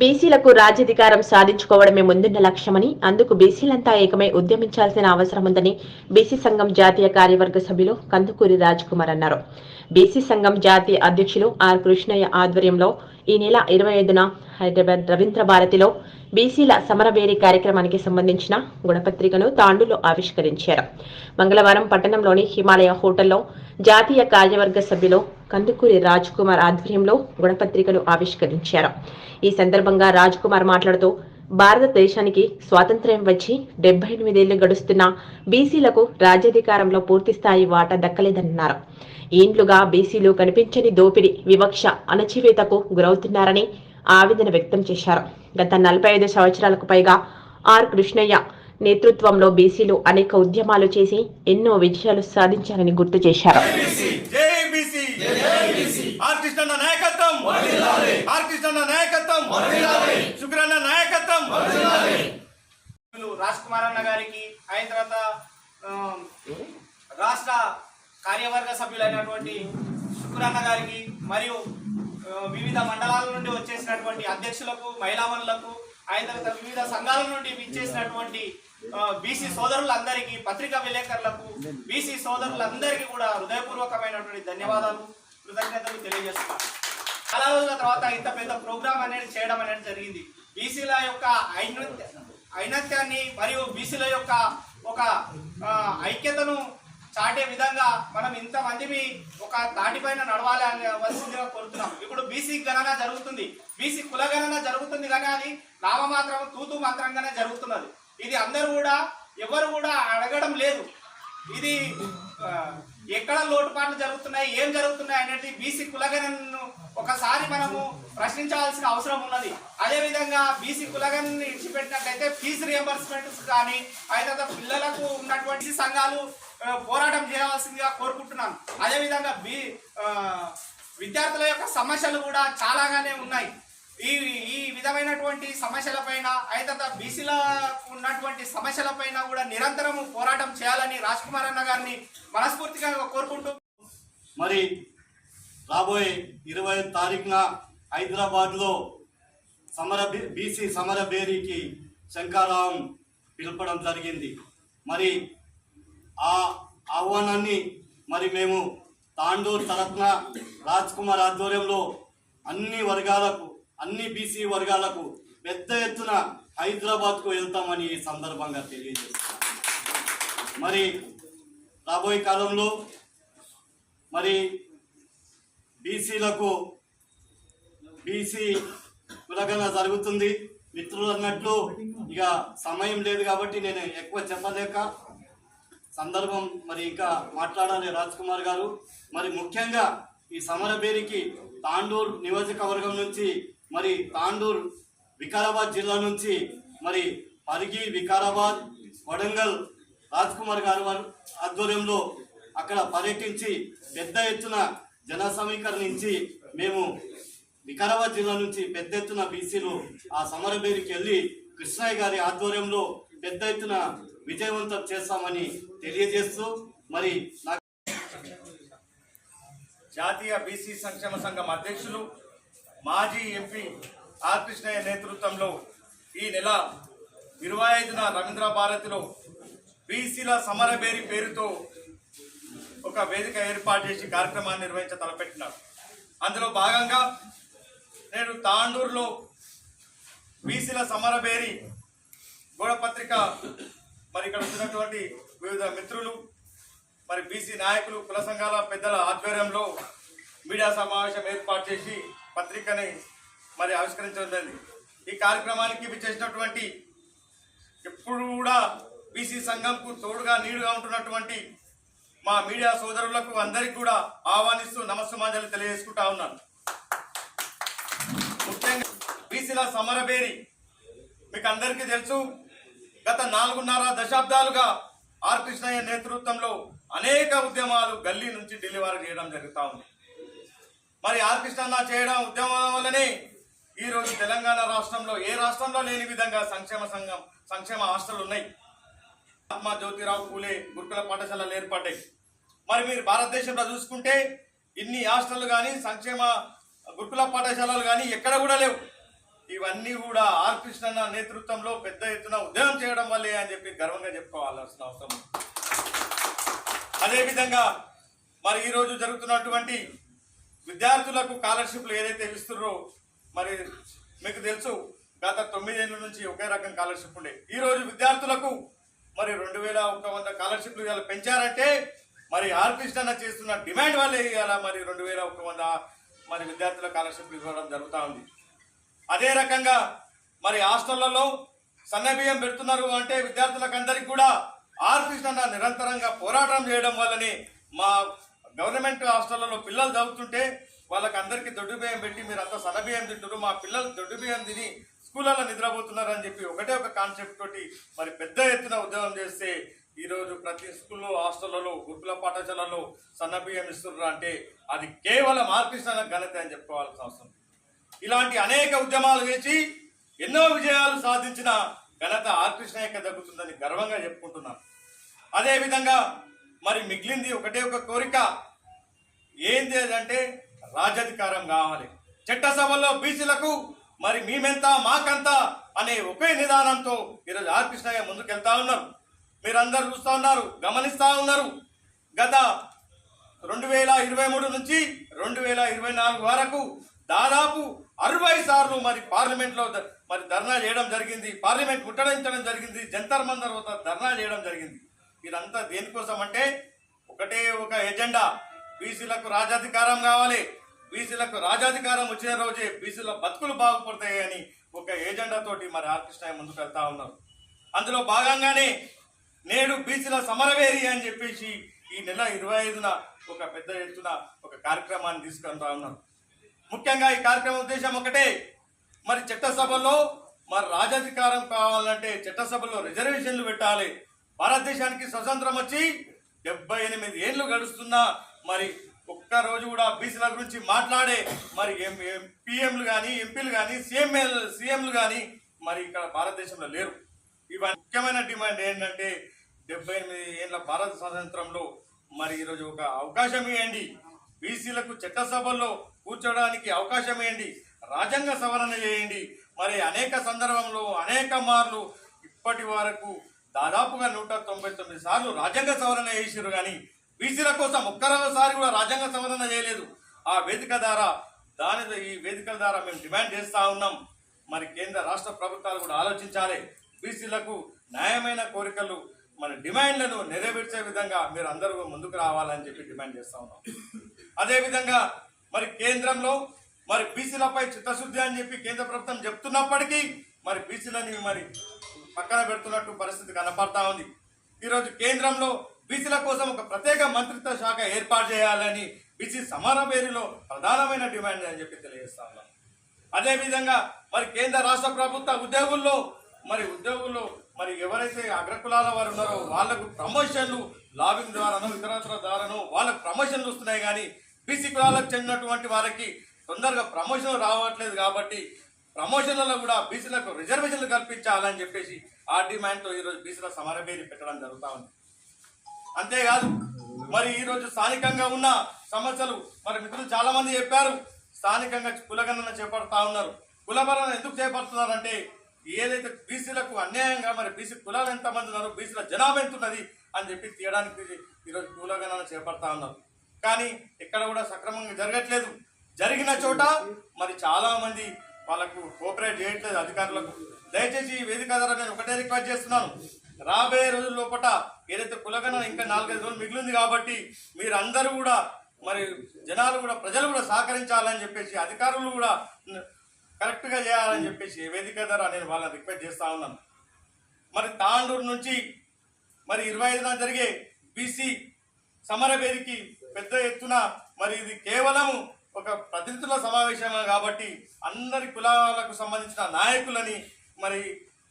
బీసీలకు రాజ్యాధికారం సాధించుకోవడమే ముందున్న లక్ష్యమని అందుకు బీసీలంతా ఏకమై ఉద్యమించాల్సిన అవసరం ఉందని బీసీ సంఘం జాతీయ కార్యవర్గ సభ్యులు కందుకూరి రాజ్ కుమార్ అన్నారు. బీసీ సంఘం జాతీయ అధ్యక్షులు ఆర్ కృష్ణయ్య ఆధ్వర్యంలో ఈ నెల ఇరవై ఐదున హైదరాబాద్ రవీంద్ర భారతిలో బీసీల సమరవేరి కార్యక్రమానికి సంబంధించిన గుణపత్రికను తాండూలో ఆవిష్కరించారు. మంగళవారం పట్టణంలోని హిమాలయ హోటల్లో జాతీయ కార్యవర్గ సభ్యులు కందుకూరి రాజ్ కుమార్ ఆధ్వర్యంలో గుణపత్రికను ఆవిష్కరించారు. ఈ సందర్భంగా రాజ్ కుమార్ మాట్లాడుతూ భారతదేశానికి స్వాతంత్ర్యం వచ్చి డెబ్బై ఎనిమిదేళ్ళు గడుస్తున్న బీసీలకు రాజ్యాధికారంలో పూర్తిస్థాయి వాటా దక్కలేదన్నారు. ఏండ్లుగా బీసీలు కనిపించని దోపిడీ వివక్ష అణచివేతకు గురవుతున్నారని ఆవేదన వ్యక్తం చేశారు. గత నలభై ఐదు సంవత్సరాలకు పైగా ఆర్ కృష్ణయ్య నేతృత్వంలో బీసీలు అనేక ఉద్యమాలు చేసి ఎన్నో విజయాలు సాధించారని గుర్తు చేశారు. ఆర్ కృష్ణన్న నాయకత్వం. ఆర్ కృష్ణన్న నాయకత్వం. శుక్రన్న నాయకత్వం. రాజ్ కుమార్ అన్న గారికి అయిన తర్వాత ఆ, రాష్ట్ర కార్యవర్గ సభ్యులైనటువంటి శుక్రన్న గారికి మరియు వివిధ మండలాల నుండి వచ్చేసినటువంటి అధ్యక్షులకు మహిళామణులకు ఆయన తర్వాత వివిధ సంఘాల నుండి విచ్చేసినటువంటి బీసీ సోదరులందరికీ పత్రికా విలేకరులకు బీసీ సోదరులందరికీ కూడా హృదయపూర్వకమైనటువంటి ధన్యవాదాలు కృతజ్ఞతలు తెలియజేస్తున్నాను. చాలా రోజుల తర్వాత ఇంత పెద్ద ప్రోగ్రామ్ అనేది చేయడం అనేది జరిగింది. బీసీల యొక్క ఐనత్యాన్ని మరియు బీసీల యొక్క ఒక ఐక్యతను చాటే విధంగా మనం ఇంతమందిని ఒక తాటిపైన నడవాలి అనవలసిందిగా కోరుతున్నాం. ఇప్పుడు బీసీ గణన జరుగుతుంది. బీసీ కుల గణన జరుగుతుంది కానీ అది నామమాత్రం తూతు మాత్రంగానే జరుగుతున్నది. ఇది అందరూ కూడా ఎవరు కూడా అడగడం లేదు. ఇది ఎక్కడ లోటుపాట్లు జరుగుతున్నాయి ఏం జరుగుతున్నాయి అనేది బీసీ కులగణను ఒకసారి మనము ప్రశ్నించాల్సిన అవసరం ఉన్నది. అదే విధంగా బీసీ కులగణని ఇచ్చిపెట్టినట్లయితే ఫీజు రియంబర్స్మెంట్స్ కానీ అయితే పిల్లలకు ఉన్నటువంటి సంఘాలు పోరాటం చేయవలసిందిగా కోరుకుంటున్నాను. అదేవిధంగా బి బీ విద్యార్థుల యొక్క సమస్యలు కూడా చాలాగానే ఉన్నాయి. ఈ ఈ విధమైనటువంటి సమస్యలపైన అయితే బీసీల ఉన్నటువంటి సమస్యలపైన కూడా నిరంతరము పోరాటం చేయాలని రాజ్ కుమార్ అన్న గారిని మనస్ఫూర్తిగా కోరుకుంటూ మరి రాబోయే ఇరవై తారీఖున హైదరాబాద్లో సమర బీసీ సమర బేరీకి శంకారావం పిలపడం జరిగింది. మరి ఆ ఆహ్వానాన్ని మరి మేము తాండూర్ తరఫున రాజ్ కుమార్ ఆధ్వర్యంలో అన్ని వర్గాలకు అన్ని బీసీ వర్గాలకు పెద్ద ఎత్తున హైదరాబాద్కు వెళ్తామని ఈ సందర్భంగా తెలియజేస్తున్నాం. మరి రాబోయే కాలంలో మరి బీసీలకు బీసీ కులగన జరుగుతుంది. మిత్రులు అన్నట్లు ఇక సమయం లేదు కాబట్టి నేను ఎక్కువ చెప్పలేక సందర్భం మరి ఇంకా మాట్లాడాలి రాజ్ కుమార్ గారు. మరి ముఖ్యంగా ఈ సమరబేరికి తాండూర్ నియోజకవర్గం నుంచి మరి తాండూర్ వికారాబాద్ జిల్లా నుంచి మరి పరిగి వికారాబాద్ వడంగల్ రాజ్ కుమార్ ఆధ్వర్యంలో అక్కడ పర్యటించి పెద్ద ఎత్తున జన సమీకరణించి మేము వికారాబాద్ జిల్లా నుంచి పెద్ద ఎత్తున బీసీలు ఆ సమరబేరికి వెళ్ళి కృష్ణయ్య గారి ఆధ్వర్యంలో పెద్ద ఎత్తున విజయవంతం చేస్తామని తెలియజేస్తూ మరి నాకు జాతీయ బీసీ సంక్షేమ సంఘం అధ్యక్షులు మాజీ ఎంపీ ఆర్ కృష్ణయ్య నేతృత్వంలో ఈ నెల ఇరవై ఐదున రవీంద్ర భారతిలో బీసీల సమరబేరి పేరుతో ఒక వేదిక ఏర్పాటు చేసి కార్యక్రమాన్ని నిర్వహించ తలపెట్టినారు. అందులో భాగంగా నేడు తాండూరులో బీసీల సమరబేరి గోడపత్రిక మరి ఇక్కడ వచ్చినటువంటి వివిధ మిత్రులు మరి బీసీ నాయకులు కుల సంఘాల పెద్దల ఆధ్వర్యంలో మీడియా సమావేశం ఏర్పాటు చేసి పత్రికని మరి ఆవిష్కరించడం ఈ కార్యక్రమానికి విచ్చేసినటువంటి ఎప్పుడు కూడా బీసీ సంఘంకు తోడుగా నీడుగా ఉంటున్నటువంటి మా మీడియా సోదరులకు అందరికి కూడా ఆహ్వానిస్తూ నమస్సుమాంజలి తెలియజేసుకుంటా ఉన్నాను. ముఖ్యంగా బీసీల సమరబేరి మీకు అందరికీ తెలుసు. గత నాలుగున్నర దశాబ్దాలుగా ఆర్ కృష్ణయ్య నేతృత్వంలో అనేక ఉద్యమాలు గల్లీ నుంచి ఢిల్లీ వరకు చేయడం జరుగుతూ ఉంది. మరి ఆర్ కృష్ణన్న చేయడం ఉద్యమం వల్లనే ఈరోజు తెలంగాణ రాష్ట్రంలో ఏ రాష్ట్రంలో లేని విధంగా సంక్షేమ సంఘం సంక్షేమ హాస్టల్ ఉన్నాయి. మహాత్మా జ్యోతిరావు పూలే గురుకుల పాఠశాలలు ఏర్పడ్డాయి. మరి మీరు భారతదేశంలో చూసుకుంటే ఇన్ని హాస్టళ్ళు కానీ సంక్షేమ గురుకుల పాఠశాలలు కానీ ఎక్కడ కూడా లేవు. ఇవన్నీ కూడా ఆర్ కృష్ణన్న నేతృత్వంలో పెద్ద ఎత్తున ఉద్యమం చేయడం వల్లే అని చెప్పి గర్వంగా చెప్పుకోవాల్సిన అవసరం అదేవిధంగా మరి ఈరోజు జరుగుతున్నటువంటి విద్యార్థులకు స్కాలర్షిప్లు ఏదైతే ఇస్తున్నారో మరి మీకు తెలుసు గత తొమ్మిదేళ్ళ నుంచి ఒకే రకం స్కాలర్షిప్ ఉండే. ఈ రోజు విద్యార్థులకు మరి రెండు వేల ఒక వంద స్కాలర్షిప్లు ఇవాళ పెంచారంటే మరి ఆర్ చేస్తున్న డిమాండ్ వల్లే ఇవాళ మరి రెండు వేల ఒక వంద మరి విద్యార్థుల స్కాలర్షిప్లు ఇవ్వడం జరుగుతూ ఉంది. అదే రకంగా మరి హాస్టళ్ళలో సన్న బియ్యం పెడుతున్నారు అంటే విద్యార్థులకు అందరికీ కూడా ఆర్ నిరంతరంగా పోరాటం చేయడం వల్లనే మా గవర్నమెంట్ హాస్టళ్ళలో పిల్లలు చదువుతుంటే వాళ్ళకి అందరికీ దొడ్డు బియ్యం పెట్టి మీరు అంతా సన్నబియ్యం తింటారు మా పిల్లలు దొడ్డు బియ్యం తిని స్కూళ్ళలో నిద్రపోతున్నారు అని చెప్పి ఒకటే ఒక కాన్సెప్ట్ తోటి మరి పెద్ద ఎత్తున ఉద్యోగం చేస్తే ఈరోజు ప్రతి స్కూల్లో హాస్టళ్ళలో గురుకుల పాఠశాలలో సన్న బియ్యం ఇస్తున్నారు అంటే అది కేవలం ఆర్పిస్తున్న ఘనత అని చెప్పుకోవాల్సిన అవసరం ఇలాంటి అనేక ఉద్యమాలు వేసి ఎన్నో విజయాలు సాధించిన ఘనత ఆర్ కృష్ణయ్యకి దక్కుతుందని గర్వంగా చెప్పుకుంటున్నాను. అదేవిధంగా మరి మిగిలింది ఒకటే ఒక కోరిక. ఏంది అంటే రాజధికారం కావాలి. చట్టసభల్లో బీసీలకు మరి మేమెంత మాకంత అనే ఒకే నిదానంతో ఈరోజు ఆర్కృష్ణయ్య ముందుకెళ్తా ఉన్నారు. మీరందరూ చూస్తా ఉన్నారు గమనిస్తూ ఉన్నారు. గత రెండు వేల ఇరవై మూడు నుంచి రెండు వేల ఇరవై నాలుగు వరకు దాదాపు అరవై సార్లు మరి పార్లమెంట్లో మరి ధర్నా చేయడం జరిగింది. పార్లమెంట్ ముట్టడించడం జరిగింది. జంతర్ మందర్ వద్ద ధర్నా చేయడం జరిగింది. ఇదంతా దేనికోసం అంటే ఒకటే ఒక ఎజెండా. బీసీలకు రాజాధికారం కావాలి. బీసీలకు రాజాధికారం వచ్చిన రోజే బీసీల బతుకులు బాగుపడతాయి అని ఒక ఎజెండా తోటి మరి ఆర్ ముందుకు వెళ్తా ఉన్నారు. అందులో భాగంగానే నేడు బీసీల సమరవేరి అని చెప్పేసి ఈ నెల ఇరవై ఐదున ఒక పెద్ద ఎత్తున ఒక కార్యక్రమాన్ని తీసుకుంటా ఉన్నారు. ముఖ్యంగా ఈ కార్యక్రమం ఉద్దేశం ఒకటే. మరి చట్టసభలో మరి రాజాధికారం కావాలంటే చట్టసభలో రిజర్వేషన్లు పెట్టాలి. భారతదేశానికి స్వతంత్రం వచ్చి డెబ్బై ఎనిమిది ఏళ్ళు గడుస్తున్నా మరి ఒక్క రోజు కూడా బీసీల గురించి మాట్లాడే మరి పిఎంలు కానీ ఎంపీలు కానీ సీఎంఎల్ సీఎంలు కానీ మరి ఇక్కడ భారతదేశంలో లేరు. ఇవన్నీ ముఖ్యమైన డిమాండ్ ఏంటంటే డెబ్బై ఎనిమిది ఏళ్ళ భారత స్వాతంత్రంలో మరి ఈరోజు ఒక అవకాశం ఇవ్వండి. బీసీలకు చట్టసభల్లో కూర్చోడానికి అవకాశం ఏంటి రాజ్యాంగ సవరణ చేయండి. మరి అనేక సందర్భంలో అనేక మార్లు ఇప్పటి వరకు దాదాపుగా నూట తొంభై తొమ్మిది సార్లు రాజ్యాంగ సవరణ చేసిరు కానీ బీసీల కోసం ఒక్కరోసారి కూడా రాజ్యాంగ సవరణ చేయలేదు. ఆ వేదిక ద్వారా దాని ఈ వేదికల ద్వారా మేము డిమాండ్ చేస్తూ ఉన్నాం. మరి కేంద్ర రాష్ట్ర ప్రభుత్వాలు కూడా ఆలోచించాలి. బీసీలకు న్యాయమైన కోరికలు మన డిమాండ్లను నెరవేర్చే విధంగా మీరు అందరూ ముందుకు రావాలని చెప్పి డిమాండ్ చేస్తూ ఉన్నాం. అదేవిధంగా మరి కేంద్రంలో మరి బీసీలపై చిత్తశుద్ధి అని చెప్పి కేంద్ర ప్రభుత్వం చెప్తున్నప్పటికీ మరి బీసీలని మరి పక్కన పెడుతున్నట్టు పరిస్థితి కనపడతా ఉంది. ఈరోజు కేంద్రంలో బీసీల కోసం ఒక ప్రత్యేక మంత్రిత్వ శాఖ ఏర్పాటు చేయాలని బీసీ సమానమేరిలో ప్రధానమైన డిమాండ్ అని చెప్పి తెలియజేస్తా ఉన్నాం. అదేవిధంగా మరి కేంద్ర రాష్ట్ర ప్రభుత్వ ఉద్యోగుల్లో మరి ఉద్యోగుల్లో మరి ఎవరైతే అగ్రకులాల వారు ఉన్నారో వాళ్ళకు ప్రమోషన్లు లాబింగ్ ద్వారానో ఇతరత్ర ద్వారానో వాళ్ళకు ప్రమోషన్లు వస్తున్నాయి కానీ బీసీ కులాలకు చెందినటువంటి వారికి తొందరగా ప్రమోషన్ రావట్లేదు కాబట్టి ప్రమోషన్లలో కూడా బీసీలకు రిజర్వేషన్లు కల్పించాలని చెప్పేసి ఆ డిమాండ్తో ఈరోజు బీసీల సమరభేరి పెట్టడం జరుగుతూ ఉంది. అంతేకాదు మరి ఈరోజు స్థానికంగా ఉన్న సమస్యలు మరి మిత్రులు చాలా మంది చెప్పారు స్థానికంగా కులగణన చేపడతా ఉన్నారు. కులగణన ఎందుకు చేపడుతున్నారంటే ఏదైతే బీసీలకు అన్యాయంగా మరి బీసీ కులాలు ఎంతమంది ఉన్నారు బీసీల జనాభా ఎంత ఉన్నది అని చెప్పి తీయడానికి ఈరోజు కులగణన చేపడతా ఉన్నారు. కానీ ఎక్కడ కూడా సక్రమంగా జరగట్లేదు. జరిగిన చోట మరి చాలా మంది వాళ్ళకు కోఆపరేట్ చేయట్లేదు అధికారులకు. దయచేసి ఈ వేదిక ద్వారా నేను ఒకటే రిక్వెస్ట్ చేస్తున్నాను. రాబోయే రోజుల లోపల ఏదైతే కులగన ఇంకా నాలుగైదు రోజులు మిగిలింది కాబట్టి మీరందరూ కూడా మరి జనాలు కూడా ప్రజలు కూడా సహకరించాలని చెప్పేసి అధికారులు కూడా కరెక్ట్గా చేయాలని చెప్పేసి ఈ వేదిక ద్వారా నేను వాళ్ళని రిక్వెస్ట్ చేస్తా ఉన్నాను. మరి తాండూరు నుంచి మరి ఇరవై ఐదున జరిగే బీసీ సమరవేదికి పెద్ద ఎత్తున మరి ఇది కేవలం ఒక ప్రతినిధుల సమావేశమే కాబట్టి అందరి కులాలకు సంబంధించిన నాయకులని మరి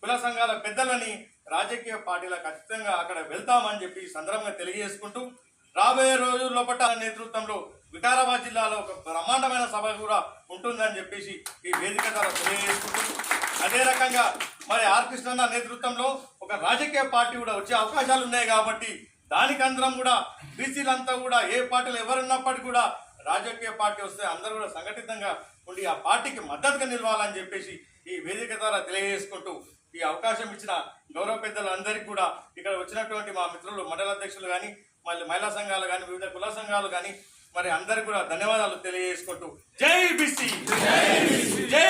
కుల సంఘాల పెద్దలని రాజకీయ పార్టీల ఖచ్చితంగా అక్కడ వెళ్తామని చెప్పి సందర్భంగా తెలియజేసుకుంటూ రాబోయే రోజుల లోపల నేతృత్వంలో వికారాబాద్ జిల్లాలో ఒక బ్రహ్మాండమైన సభ కూడా ఉంటుందని చెప్పేసి ఈ వేదిక ద్వారా తెలియజేసుకుంటూ అదే రకంగా మరి ఆర్ కృష్ణన్న నేతృత్వంలో ఒక రాజకీయ పార్టీ కూడా వచ్చే అవకాశాలు ఉన్నాయి కాబట్టి దానికి అందరం కూడా బీసీలంతా కూడా ఏ పార్టీలు ఎవరున్నప్పటికీ కూడా రాజకీయ పార్టీ వస్తే అందరూ కూడా సంఘటితంగా ఉండి ఆ పార్టీకి మద్దతుగా నిలవాలని చెప్పేసి ఈ వేదిక ద్వారా తెలియజేసుకుంటూ ఈ అవకాశం ఇచ్చిన గౌరవ పెద్దలందరికీ కూడా ఇక్కడ వచ్చినటువంటి మా మిత్రులు మండల అధ్యక్షులు కానీ మళ్ళీ మహిళా సంఘాలు కానీ వివిధ కుల సంఘాలు కానీ మరి అందరికీ కూడా ధన్యవాదాలు తెలియజేసుకుంటూ జై బీసీ! జై